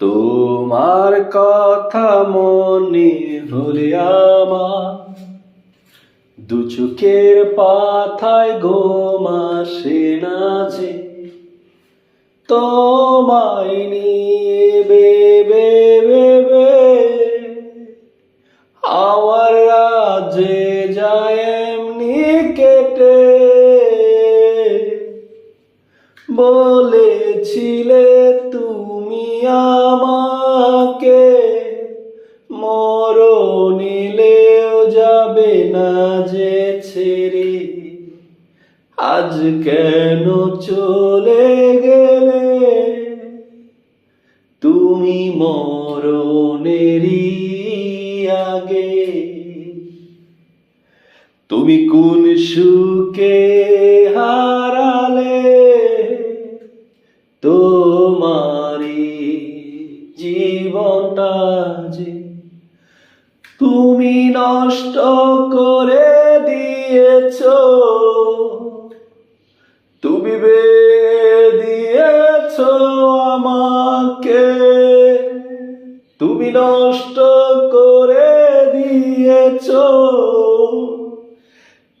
তোমার কথা মনে হলে আমার। দু চোখের পাথায় ঘুম আসে না যে। তোমায় নিয়ে বেবে বেবে আমার রাজ্যে যায় এমনি কেটে। বলেছিলে মরণিলেও যাবে না যে ছেড়ে। আজ কেন চলে গেলে? তুমি মরণেরই আগে। তুমি কোন সুখে হারালে তুমি নষ্ট করে দিয়েছ। তুমি বে দিয়েছ আমাকে। তুমি নষ্ট করে দিয়েছ।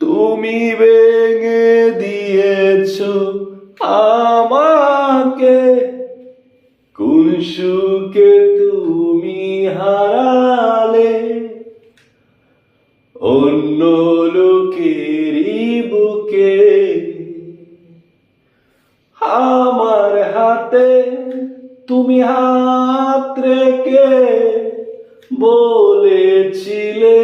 তুমি ভেঙে দিয়েছ আমাকে। সুখে বুকে আমার হাতে তুমি হাত রেখে বলেছিলে,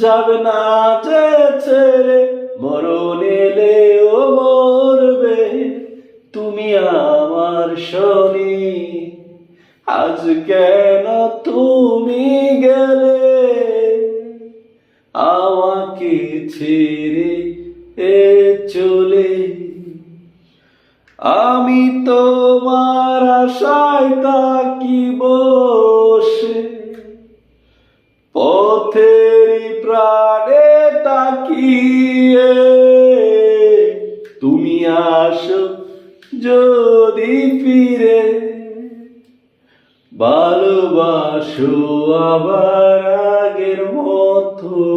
যাবে না যে ছেড়ে, মরণ এলেও মরবে। তুমি আমার শনি, আজ কেন তুমি গেলে? আমাকে ছেড়ে, এ চলে। আমি তোমার আশায় তাকি বসে, পথেরই প্রাণে তাকিয়ে। তুমি আসো যদি ফিরে, ভালোবাসো আবার আগের মতো।